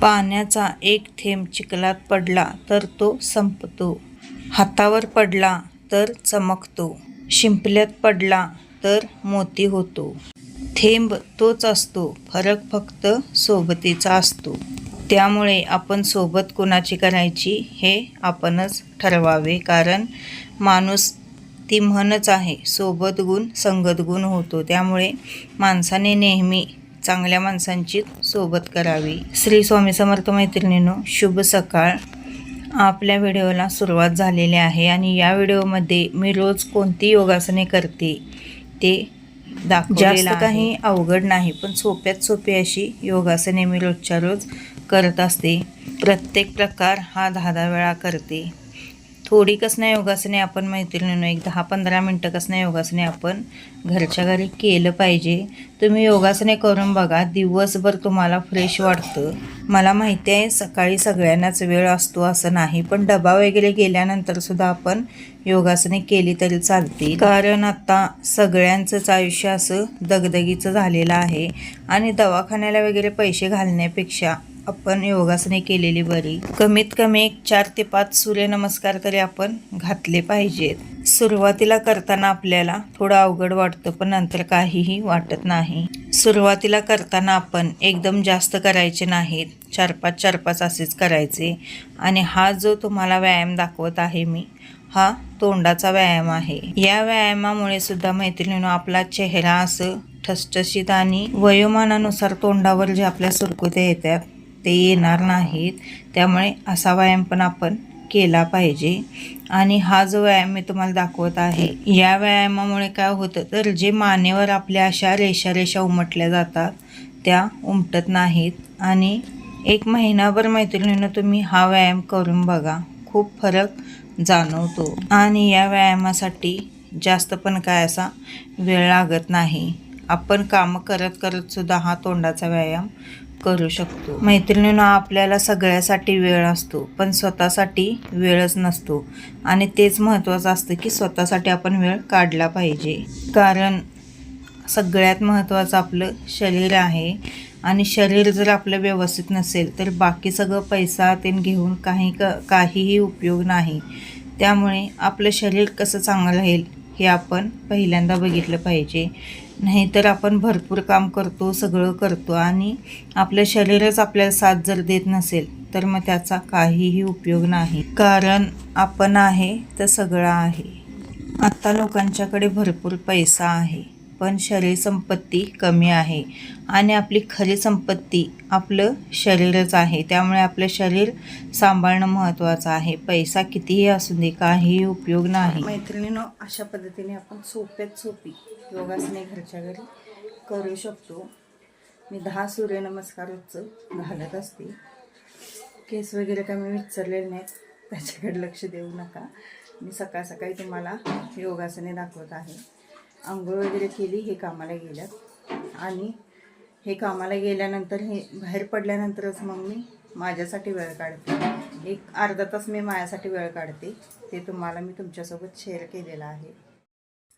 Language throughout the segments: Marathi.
पाण्याचा एक थेंब चिखलात पडला तर तो संपतो. हातावर पडला तर चमकतो. शिंपल्यात पडला तर मोती होतो. थेंब तोच असतो फरक फक्त सोबतीचा असतो. त्यामुळे आपण सोबत कोणाची करायची हे आपणच ठरवावे कारण माणूस ती म्हणच आहे. सोबत गुण संगत गुण होतो. त्यामुळे माणसाने नेहमी चांगल्या माणसांची सोबत करावी. श्री स्वामी समर्थ मैत्रिणींनो शुभ सकाळ. आपल्या व्हिडिओला सुरुवात झालेली आहे आणि या व्हिडिओमध्ये मी रोज कोणती योगासने करते ते दाखवलेलं जास्त काही अवघड नाही पण सोप्यात सोपी अशी योगासने मी रोजच्या रोज करत असते. प्रत्येक प्रकार हा दहा दहा वेळा करते. थोडी कसं योगासने आपण मैत्रिणीनं एक दहा पंधरा मिनटं कसं योगासने आपण घरच्या घरी केलं पाहिजे. तुम्ही योगासने करून बघा दिवसभर तुम्हाला फ्रेश वाटतं. मला माहिती आहे सकाळी सगळ्यांनाच वेळ असतो असं नाही पण डबा वगैरे गेल्यानंतर सुद्धा आपण योगासने केली तरी चालते कारण आता सगळ्यांचंच आयुष्य असं दगदगीचं झालेलं आहे. आणि दवाखान्याला वगैरे पैसे घालण्यापेक्षा आपण योगासने केलेली बरी. कमीत कमी एक चार ते पाच सूर्यनमस्कार तरी आपण घातले पाहिजेत. सुरुवातीला करताना आपल्याला थोडं अवघड वाटतं पण नंतर काहीही वाटत नाही. सुरुवातीला करताना आपण एकदम जास्त करायचे नाहीत. चार पाच चार पाच असेच करायचे. आणि हा जो तुम्हाला व्यायाम दाखवत आहे मी हा तोंडाचा व्यायाम आहे. या व्यायामामुळे सुद्धा मैत्रिणीनं आपला चेहरा असं ठसठशीत आणि वयोमानानुसार तोंडावर जे आपल्या सुरकुत्या येतात ते येणार नाहीत. त्यामुळे असा व्यायाम पण आपण केला पाहिजे. आणि हा जो व्यायाम मी तुम्हाला दाखवत आहे या व्यायामामुळे काय होतं तर जे मानेवर आपल्या अशा रेषा रेषा उमटल्या जातात त्या उमटत नाहीत. आणि एक महिनाभर मैत्रिणीनं तुम्ही हा व्यायाम करून बघा. खूप फरक जाणवतो. आणि या व्यायामासाठी जास्त पण काय असा वेळ लागत नाही. आपण कामं करत करत सुद्धा हा तोंडाचा व्यायाम करू शकतो. मैत्रिणीनं आपल्याला सगळ्यासाठी वेळ असतो पण स्वतःसाठी वेळच नसतो. आणि तेच महत्त्वाचं असतं की स्वतःसाठी आपण वेळ काढला पाहिजे. कारण सगळ्यात महत्त्वाचं आपलं शरीर आहे. आणि शरीर जर आपलं व्यवस्थित नसेल तर बाकी सगळं पैसा ते घेऊन काही क काहीही उपयोग नाही. त्यामुळे आपलं शरीर कसं चांगलं राहील? हे आपण पहिल्यांदा बघितलं पाहिजे. नाहीतर आपण भरपूर काम करतो सगळं करतो आणि आपलं शरीरच आपल्याला साथ जर देत नसेल तर मग त्याचा काहीही उपयोग नाही. कारण आपण आहे तर सगळं आहे. आत्ता लोकांच्याकडे भरपूर पैसा आहे. पण शरीर संपत्ती कमी आहे. आणि आपली खरी संपत्ती आपलं शरीरच आहे. त्यामुळे आपलं शरीर सांभाळणं महत्त्वाचं आहे. पैसा कितीही असू दे काहीही उपयोग नाही. मैत्रिणीनं अशा पद्धतीने आपण सोप्यात सोपी योगासने घरच्या घरी करू शकतो. मी दहा सूर्यनमस्कार उच्च घालत असते. केस वगैरे काय मी विचारलेले नाहीत. त्याच्याकडे लक्ष देऊ नका. मी सकाळ सकाळी तुम्हाला योगासने दाखवत आहे. आंघोळ वगैरे केली हे कामाला गेल्यात. आणि हे कामाला गेल्यानंतर हे बाहेर पडल्यानंतरच मग मी माझ्यासाठी वेळ काढते. एक अर्धा तास मी माझ्यासाठी वेळ काढते. ते तुम्हाला मी तुमच्यासोबत शेअर केलेलं आहे.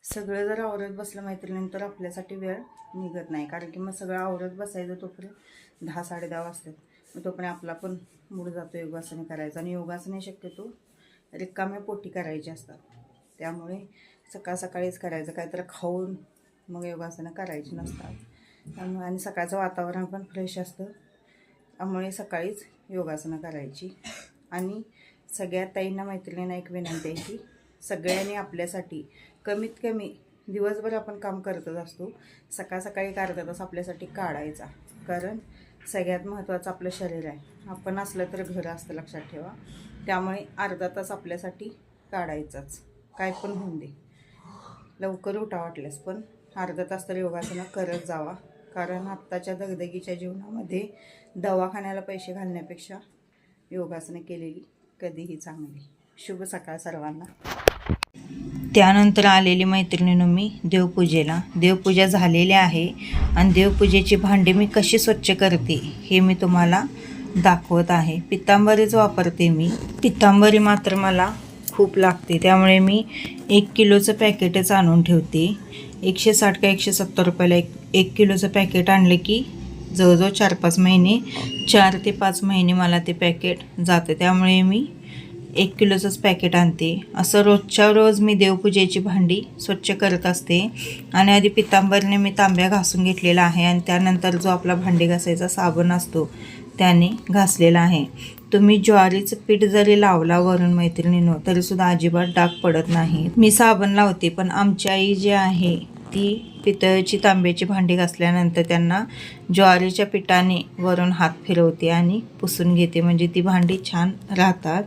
सगळं जर आवरत बसलं मैत्रिणीनंतर आपल्यासाठी वेळ निघत नाही. कारण की मग सगळं आवरत बसायचं तोपर्यंत दहा साडे दहा वाजतात. मग तोपर्यंत आपला पण मूड जातो योगासने करायचं. आणि योगासने शक्यतो रिकाम्या पोटी करायची असतात. त्यामुळे सकाळ सकाळीच करायचं. काहीतरी खाऊन मग योगासनं करायची नसतात. त्यामुळे आणि सकाळचं वातावरण पण फ्रेश असतं. त्यामुळे सकाळीच योगासनं करायची. आणि सगळ्या ताईंना मैत्रिणींना एक विनंती आहे की सगळ्यांनी आपल्यासाठी कमीत कमी दिवसभर आपण काम करतच असतो. सकाळ सकाळी एक अर्धा तास आपल्यासाठी काढायचा. कारण सगळ्यात महत्त्वाचं आपलं शरीर आहे. आपण असलं तर घर असतं लक्षात ठेवा. त्यामुळे अर्धा तास आपल्यासाठी काढायचाच. काय पण होऊन दे. लवकर उठा वाटल्यास पण. अर्धा तास तर योगासनं करत जावा. कारण आत्ताच्या दगदगीच्या जीवनामध्ये दवाखान्याला पैसे घालण्यापेक्षा योगासनं केलेली कधीही चांगली. शुभ सकाळ सर्वांना. त्यानंतर आलेली मैत्रिणीनं मी देवपूजेला. देवपूजा झालेली आहे आणि देवपूजेची भांडी मी कशी स्वच्छ करते हे मी तुम्हाला दाखवत आहे. पितांबरीच वापरते मी. पितांबरी मात्र मला खूप लागते. त्यामुळे मी एक किलोचं पॅकेटच आणून ठेवते. एकशे साठ का एकशे सत्तर रुपयाला एक एक किलोचं पॅकेट आणलं की जवळजवळ चार पाच महिने चार ते पाच महिने मला ते पॅकेट जातं. त्यामुळे मी एक किलोचंच पॅकेट आणते. असं रोजच्या रोज मी देवपूजेची भांडी स्वच्छ करत असते. आणि आधी पितांबरने मी तांब्या घासून घेतलेला आहे आणि त्यानंतर जो आपला भांडी घासायचा साबण असतो त्याने घासलेला आहे. तुम्ही ज्वारीचं पीठ जरी लावला वरून मैत्रिणीनो तरीसुद्धा अजिबात डाग पडत नाही. मी साबण लावते पण आमची आई जी आहे ती पितळची तांब्याची भांडी घासल्यानंतर त्यांना ज्वारीच्या पिठाने वरून हात फिरवते आणि पुसून घेते. म्हणजे ती भांडी छान राहतात.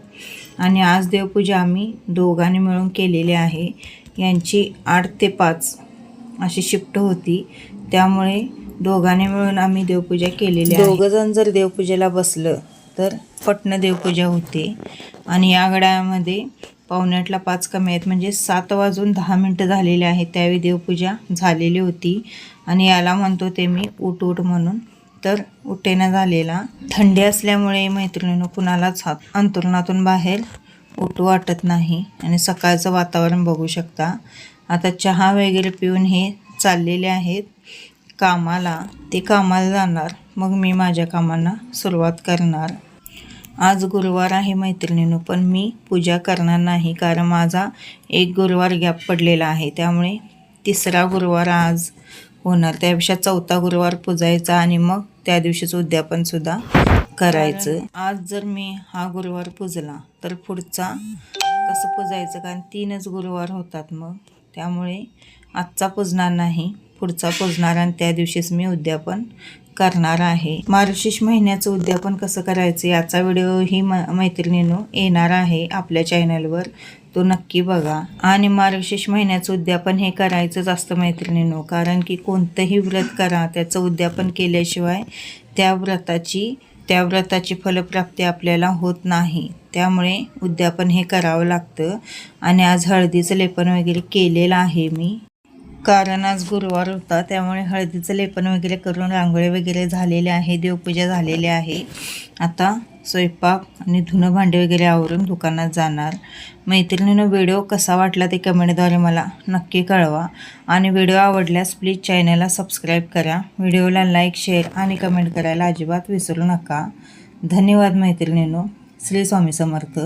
आणि आज देवपूजा आम्ही दोघांनी मिळून केलेली आहे. यांची आठ ते पाच अशी शिफ्ट होती. त्यामुळे दोघांनी मिळून आम्ही देवपूजा केलेली आहे. जर देवपूजेला बसलं तर पटणं देवपूजा होते. आणि या गड्यामध्ये पावणेआठला पाच कमी आहेत. म्हणजे सात वाजून दहा मिनटं झालेले आहेत. त्यावेळी देवपूजा झालेली होती. आणि याला म्हणतो ते मी उठ उठ म्हणून. तर उठेना झालेला. थंडी असल्यामुळे मैत्रिणीनं कुणालाच हात अंतरुणातून बाहेर उठू वाटत नाही. आणि सकाळचं वातावरण बघू शकता. आता चहा वगैरे पिऊन हे चाललेले आहेत कामाला. ते कामाला जाणार. मग मी माझ्या कामांना सुरुवात करणार. आज गुरुवार आहे मैत्रिणीनो पण मी पूजा करणार नाही कारण माझा एक गुरुवार गॅप पडलेला आहे. त्यामुळे तिसरा गुरुवार आज होणार. त्यापेक्षा चौथा गुरुवार पूजायचा आणि मग त्या दिवशीच उद्यापनसुद्धा करायचं. आज जर मी हा गुरुवार पूजला तर पुढचा कसं पूजायचं? कारण तीनच गुरुवार होतात मग. त्यामुळे आजचा पूजणार नाही पुढचा पूजणार आणि त्या दिवशीच मी उद्यापन करणार आहे. मार्गशीर्ष महिन्याचं उद्यापन कसं करायचं याचा व्हिडिओ ही म मैत्रिणीनो येणार आहे आपल्या चॅनलवर. तो नक्की बघा. आणि मार्गशीर्ष महिन्याचं उद्यापन हे करायचंच असतं मैत्रिणीनो कारण की कोणतंही व्रत करा त्याचं उद्यापन केल्याशिवाय त्या व्रताची त्या व्रताची फलप्राप्ती आपल्याला होत नाही. त्यामुळे उद्यापन हे करावं लागतं. आणि आज हळदीचं लेपन वगैरे केलेलं आहे मी. कारण आज गुरुवार होता त्यामुळे हळदीचं लेपन वगैरे करून रांगोळी वगैरे झालेले आहे देवपूजा झालेली आहे. आता स्वयंपाक आणि धुणं भांडे वगैरे आवरून दुकानात जाणार. मैत्रिणीनं व्हिडिओ कसा वाटला ते कमेंटद्वारे मला नक्की कळवा. आणि व्हिडिओ आवडल्यास प्लीज चॅनलला सबस्क्राईब करा. व्हिडिओला लाईक शेअर आणि कमेंट करायला अजिबात विसरू नका. धन्यवाद मैत्रिणीनो. श्री स्वामी समर्थ.